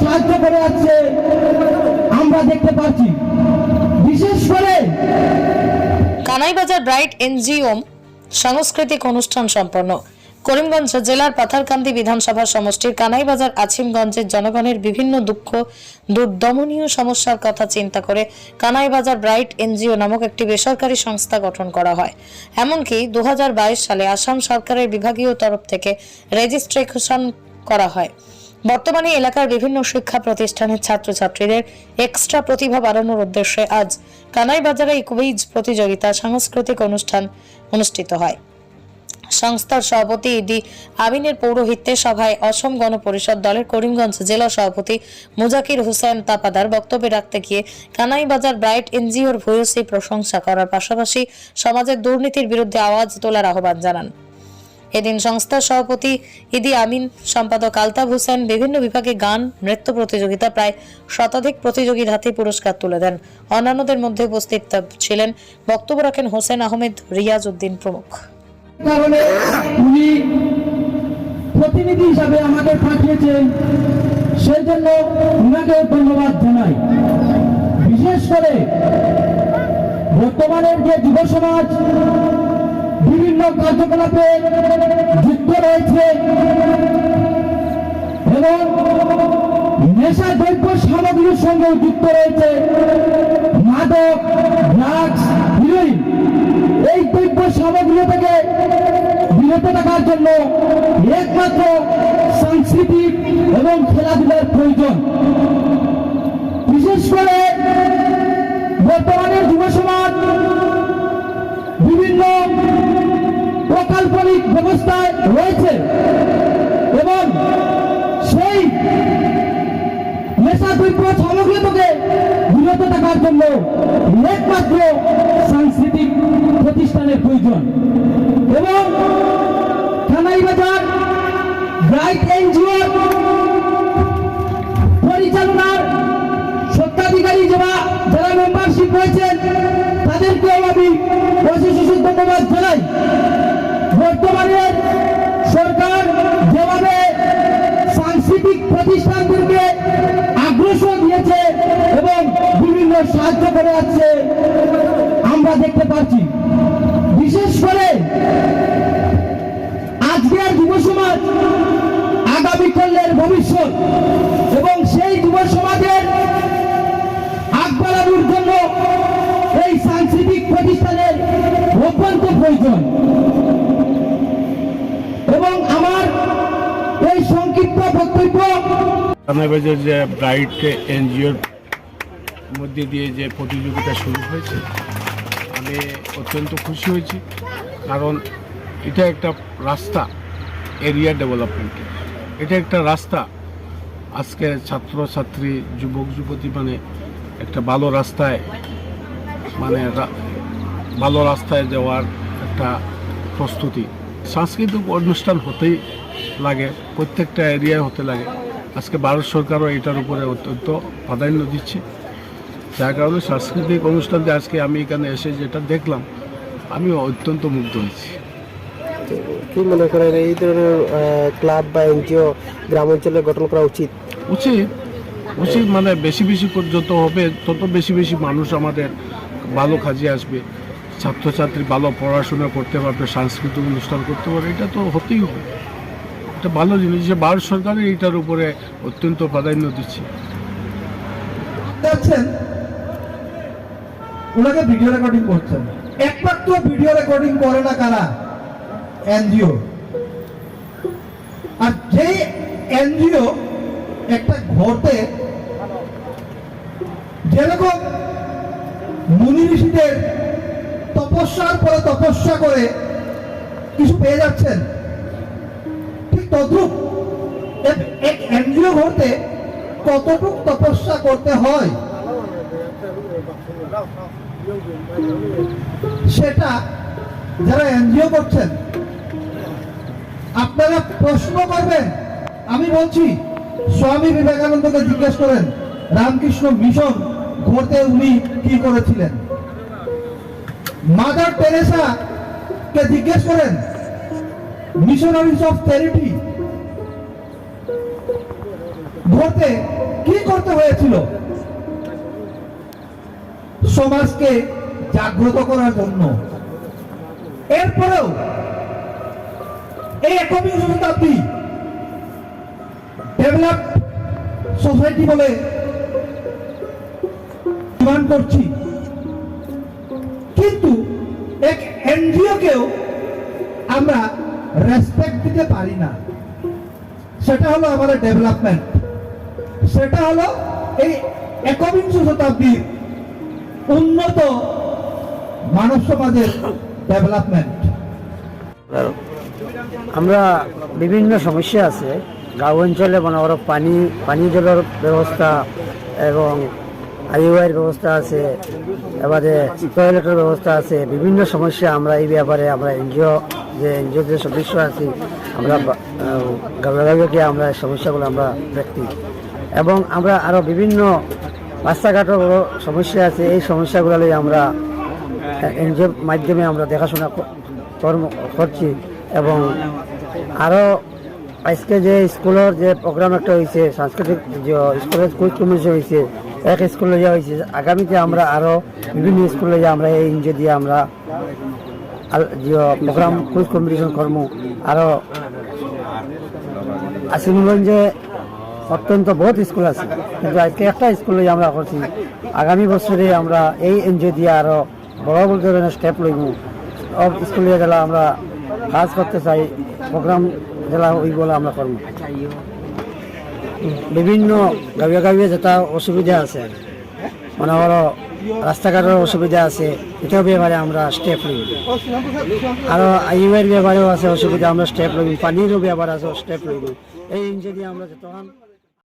সাহায্য করে যাচ্ছে আমরা দেখতে পাচ্ছি। বিশেষ করে কানাইবাজার ব্রাইট এনজিও সাংস্কৃতিক অনুষ্ঠান সম্পন্ন। করিমগঞ্জ জেলার পাথারকান্দি বিধানসভা সমষ্টির কানাইবাজার আছিমগঞ্জের জনগণের বিভিন্ন দুঃখ, দুর্দমনীয় সমস্যার কথা চিন্তা করে কানাইবাজার ব্রাইট এনজিও নামক একটি বেসরকারি সংস্থা গঠন করা হয়। এমনকি দু হাজার বাইশ সালে আসাম সরকারের বিভাগীয় তরফ থেকে রেজিস্ট্রেশন করা হয়। বর্তমানে এলাকার বিভিন্ন শিক্ষা প্রতিষ্ঠানের ছাত্রছাত্রীদের এক্সট্রা প্রতিভা বাড়ানোর উদ্দেশ্যে আজ কানাইবাজারে কুইজ প্রতিযোগিতা সাংস্কৃতিক অনুষ্ঠান অনুষ্ঠিত হয়। সংস্থার সভাপতি ইডি আমিনের পৌরোহিত্যে সভায় অসম গণপরিষদ দলের করিমগঞ্জ জেলা সভাপতি মুজাকির হোসেন তাপাদার বক্তব্যে রাখতে গিয়ে কানাইবাজার ব্রাইট এনজিওর ভূয়সী প্রশংসা করার পাশাপাশি সমাজের দুর্নীতির বিরুদ্ধে আওয়াজ তোলার আহ্বান জানান। এদিন সংস্থার সভাপতি ইদি আমিন, সম্পাদক আলতাফ হোসেন বিভিন্ন বিভাগে গান, নৃত্য প্রতিযোগিতা প্রায় শতাধিক প্রতিযোগীর হাতে পুরস্কার তুলে দেন। অন্যান্যদের মধ্যে উপস্থিত ছিলেন বক্তব্য রাখেন হোসেন আহমেদ, রিয়াজ উদ্দিন প্রমুখ। প্রতিনিধি হিসাবে আমাদের পাঠিয়েছেন। সেই জন্য ওনাকে ধন্যবাদ জানাই। বিশেষ করে বর্তমানের যে যুব সমাজ বিভিন্ন কার্যকলাপে যুক্ত রয়েছে। এবং নেশা দ্রব্য সামগ্রীর সঙ্গে যুক্ত রয়েছে মাদক, ড্রাগস, হিরোইন। এই দ্রব্য সামগ্রী থেকে বিরত থাকার জন্য একমাত্র সাংস্কৃতিক এবং খেলাধুলার প্রয়োজন। বিশেষ করে ব্যবস্থায় রয়েছে এবং সেই নেশা দ্রব্য সামগ্রী থেকে বিরত থাকার জন্য একমাত্র সাংস্কৃতিক প্রতিষ্ঠানের প্রয়োজন। প্রতিষ্ঠানগুলিকে আগ্রসর দিয়েছে এবং বিভিন্ন সাহায্য করে যাচ্ছে। আমরা দেখতে পাচ্ছি। বিশেষ করে আজকের যুব সমাজ আগামী কল্যের ভবিষ্যৎ এবং সেই যুব সমাজের আগ বাড়ানোর জন্য এই সাংস্কৃতিক প্রতিষ্ঠানের অত্যন্ত প্রয়োজন এবং আমার এই সংক্ষিপ্ত বক্তব্য কানাইবাজার যে ব্রাইট এনজিওর মধ্যে দিয়ে যে প্রতিযোগিতা শুরু হয়েছে, আমি অত্যন্ত খুশি হয়েছি। কারণ এটা একটা রাস্তা এরিয়া ডেভেলপমেন্টের এটা একটা রাস্তা। আজকে ছাত্রছাত্রী, যুবক, যুবতী মানে একটা ভালো রাস্তায় মানে ভালো রাস্তায় যাওয়ার একটা প্রস্তুতি। সাংস্কৃতিক অনুষ্ঠান হতেই লাগে, প্রত্যেকটা এরিয়ায় হতে লাগে। আজকে ভারত সরকারও এটার উপরে অত্যন্ত প্রাধান্য দিচ্ছে। যার কারণে সাংস্কৃতিক অনুষ্ঠানতে আজকে আমি এখানে এসে যেটা দেখলাম আমি অত্যন্ত মুগ্ধ হয়েছি। কি মনে করেন এই ধরনের ক্লাব বা এনজিও গ্রাম অঞ্চলে গঠন করা উচিত? উচিত। উচিত মানে বেশি বেশি যত হবে তত বেশি বেশি মানুষ আমাদের ভালো কাজে আসবে। ছাত্রছাত্রী ভালো পড়াশোনা করতে পারবে সাংস্কৃতিক অনুষ্ঠান করতে পারবে এটা তো হতেই হবে। এটা ভালো জিনিস যে ভারত সরকারের এইটার উপরে অত্যন্ত প্রাধান্য দিচ্ছে। দেখছেন? ওনাকে ভিডিও রেকর্ডিং করছেন একমাত্র ভিডিও রেকর্ডিং করে না কারা? এনজিও। আর যেই এনজিও একটা ঘরতে যেরকম মুনি ঋষিদের তপস্যার পরে তপস্যা করে কিছু পেয়ে যাচ্ছেন তদ্রুপ। এক- এনজিও ঘরতে কতটুক তপস্যা করতে হয়? সেটা যারা এনজিও করছেন, আপনারা প্রশ্ন করবেন। আমি বলছি, স্বামী বিবেকানন্দকে জিজ্ঞেস করেন, রামকৃষ্ণ মিশন ঘটে উনি কি করেছিলেন? মাদার টেরেসা কে জিজ্ঞেস করেন, মিশনারিজ অফ চ্যারিটি ঘটে কি করতে হয়েছিল? সমাজকে জাগ্রত করার জন্য। এরপরেও এই একবিংশ শতাব্দী ডেভেলপ সোসাইটি বলে ডিমান্ড করছি। কিন্তু এক এনজিওকেও আমরা রেসপেক্ট দিতে পারি না। সেটা হলো আমাদের ডেভেলপমেন্ট সেটা হলো এই একবিংশ শতাব্দীর উন্নত মানব সমাজের ডেভেলপমেন্ট আমরা বিভিন্ন সমস্যা আছে। গাঁও অঞ্চলে মনে করো পানি পানি জলের ব্যবস্থা এবং আইওআইয়ের ব্যবস্থা আছে, এবারে টয়লেটের ব্যবস্থা আছে, বিভিন্ন সমস্যা আমরা এই ব্যাপারে আমরা এনজিও, যে এনজিও যে সদস্য আছি, আমরা গাঁকে আমরা সমস্যাগুলো আমরা দেখি। এবং আমরা আরও বিভিন্ন রাস্তাঘাটের সমস্যা আছে। এই সমস্যাগুলো লই আমরা এনজিওর মাধ্যমে আমরা দেখাশোনা কর্ম, করছি এবং আরও আজকে যে স্কুলের যে প্রোগ্রাম একটা হয়েছে সাংস্কৃতিক যে স্কুলের কুইজ কমিশন হয়েছে এক স্কুলে যা হয়েছে আগামীতে আমরা আরও বিভিন্ন স্কুলে যা আমরা এই এনজিও দিয়ে আমরা যে প্রোগ্রাম কুইজ কম্পিটিশন কর্ম আরও আসিমগঞ্জে অত্যন্ত বহুত স্কুল আছে। কিন্তু আজকে একটা স্কুলে আমরা করছি। আগামী বছরে আমরা এই এনজিও দিয়ে আরও বড় বড় ধরনের স্টেপ লইব। সব স্কুলে জেলা আমরা কাজ করতে চাই প্রোগ্রাম জেলা ওইগুলো আমরা করব। বিভিন্ন গাঁয়ে গাঁয়ে যেটা অসুবিধা আছে, মনে করো রাস্তাঘাটের অসুবিধা আছে এটাও ব্যাপারে আমরা স্টেপ লইব। আরও আইওয়ের ব্যাপারেও আছে অসুবিধা, আমরা স্টেপ লইব। পানিরও ব্যাপার আছে স্টেপ লইব। এই দিয়ে আমরা যতক্ষণ